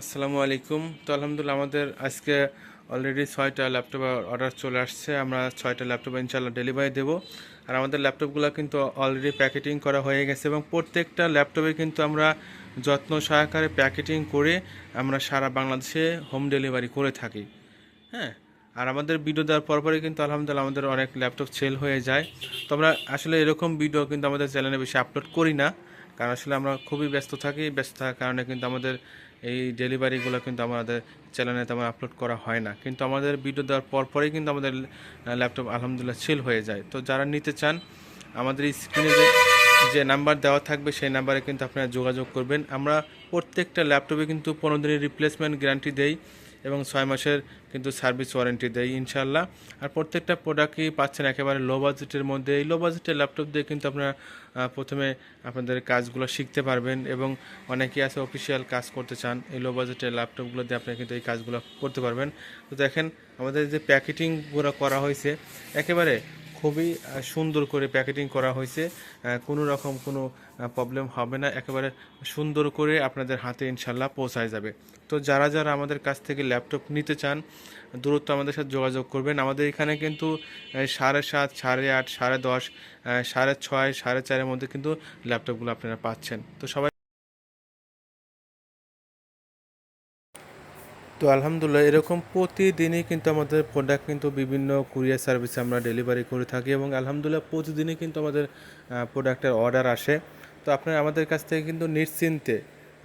আসসালামু আলাইকুম। তো আলহামদুলিল্লাহ আমাদের আজকে অলরেডি ছয়টা ল্যাপটপ অর্ডার চলে আসছে। আমরা ছয়টা ল্যাপটপ ইনশাল্লাহ ডেলিভারি দেবো। আর আমাদের ল্যাপটপগুলো কিন্তু অলরেডি প্যাকেটিং করা হয়ে গেছে এবং প্রত্যেকটা ল্যাপটপে কিন্তু আমরা যত্ন সহকারে প্যাকেটিং করে আমরা সারা বাংলাদেশে হোম ডেলিভারি করে থাকি। হ্যাঁ? আর আমাদের ভিডিও দেওয়ার পরপরই কিন্তু আলহামদুলিল্লাহ আমাদের অনেক ল্যাপটপ সেল হয়ে যায়। তো আমরা আসলে এরকম ভিডিও কিন্তু আমাদের চ্যানেলে বেশি আপলোড করি না। কারণ আসলে আমরা খুবই ব্যস্ত থাকি। ব্যস্ত থাকার কারণে কিন্তু আমাদের এই ডেলিভারিগুলো কিন্তু আমাদের চ্যানেলে তেমন আপলোড করা হয় না। কিন্তু আমাদের ভিডিও দেওয়ার পরপরই কিন্তু আমাদের ল্যাপটপ আলহামদুলিল্লাহ সেল হয়ে যায়। তো যারা নিতে চান, আমাদের স্ক্রিনে যে যে নাম্বার দেওয়া থাকবে, সেই নাম্বারে কিন্তু আপনারা যোগাযোগ করবেন। আমরা প্রত্যেকটা ল্যাপটপে কিন্তু পনেরো দিনের রিপ্লেসমেন্ট গ্যারান্টি দেই। এবং ছয় মাসের কিন্তু সার্ভিস ওয়ারেন্টি দেয় ইনশাল্লাহ আর প্রত্যেকটা প্রোডাক্টই পাচ্ছেন একেবারে লো বাজেটের মধ্যে। এই লো বাজেটের ল্যাপটপ দিয়ে কিন্তু আপনারা প্রথমে আপনাদের কাজগুলো শিখতে পারবেন এবং অনেকেই আছে অফিসিয়াল কাজ করতে চান। এই লো বাজেটের ল্যাপটপগুলো দিয়ে আপনারা কিন্তু এই কাজগুলো করতে পারবেন। তো দেখেন, আমাদের যে প্যাকেটিংগুলো করা হয়েছে, একেবারে খুবই সুন্দর করে প্যাকেটিং করা হয়েছে। কোনো রকম কোনো প্রবলেম হবে না। একেবারে সুন্দর করে আপনাদের হাতে ইনশাল্লাহ পৌঁছায় যাবে। তো যারা যারা আমাদের কাছ থেকে ল্যাপটপ নিতে চান দূরত্ব আমাদের সাথে যোগাযোগ করবেন। আমাদের এখানে কিন্তু সাড়ে সাত, সাড়ে আট, সাড়ে দশ সাড়ে ছয়, সাড়ে চারের মধ্যে কিন্তু ল্যাপটপগুলো আপনারা পাচ্ছেন। তো সবাই তো আলহামদুলিল্লাহ, এরকম প্রতিদিনই কিন্তু আমাদের প্রোডাক্ট কিন্তু বিভিন্ন কুরিয়ার সার্ভিসে আমরা ডেলিভারি করে থাকি এবং আলহামদুলিল্লাহ প্রতিদিনই কিন্তু আমাদের প্রোডাক্টের অর্ডার আসে। তো আপনারা আমাদের কাছ থেকে কিন্তু নিশ্চিন্তে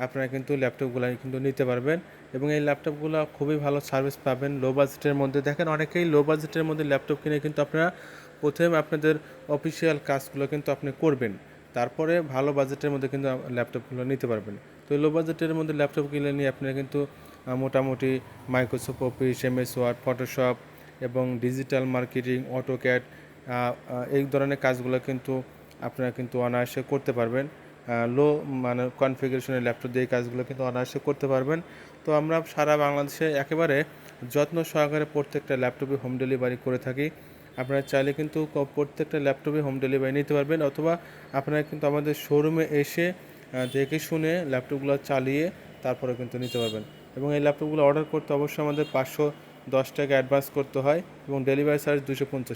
আপনারা কিন্তু ল্যাপটপগুলো কিন্তু নিতে পারবেন এবং এই ল্যাপটপগুলো খুবই ভালো সার্ভিস পাবেন লো বাজেটের মধ্যে। দেখেন অনেকেই লো বাজেটের মধ্যে ল্যাপটপ কিনে কিন্তু আপনারা প্রথমে আপনাদের অফিসিয়াল কাজগুলো কিন্তু আপনি করবেন। তারপরে ভালো বাজেটের মধ্যে কিন্তু ল্যাপটপগুলো নিতে পারবেন। তো লো বাজেটের মধ্যে ল্যাপটপ কিনে নিয়ে আপনারা কিন্তু মোটামুটি Microsoft Office M S Word Photoshop এবং ডিজিটাল মার্কেটিং অটোক্যাড এই ধরনের কাজগুলো কিন্তু আপনারা কিন্তু অনায়াসে করতে পারবেন। লো মানে কনফিগারেশনের ল্যাপটপ দিয়ে কাজগুলো কিন্তু অনায়াসে করতে পারবেন। তো আমরা সারা বাংলাদেশে একেবারে যত্ন সহকারে প্রত্যেকটা ল্যাপটপে হোম ডেলিভারি করে থাকি। আপনারা চাইলে কিন্তু প্রত্যেকটা ল্যাপটপে হোম ডেলিভারি নিতে পারবেন অথবা আপনারা কিন্তু আমাদের শোরুমে এসে দেখে শুনে ল্যাপটপগুলো চালিয়ে তারপরে কিন্তু নিতে পারবেন। এবং এই ল্যাপটপগুলো অর্ডার করতে অবশ্যই আমাদের পাঁচশো দশ টাকা অ্যাডভান্স করতে হয় এবং ডেলিভারি চার্জ দুশো পঞ্চাশ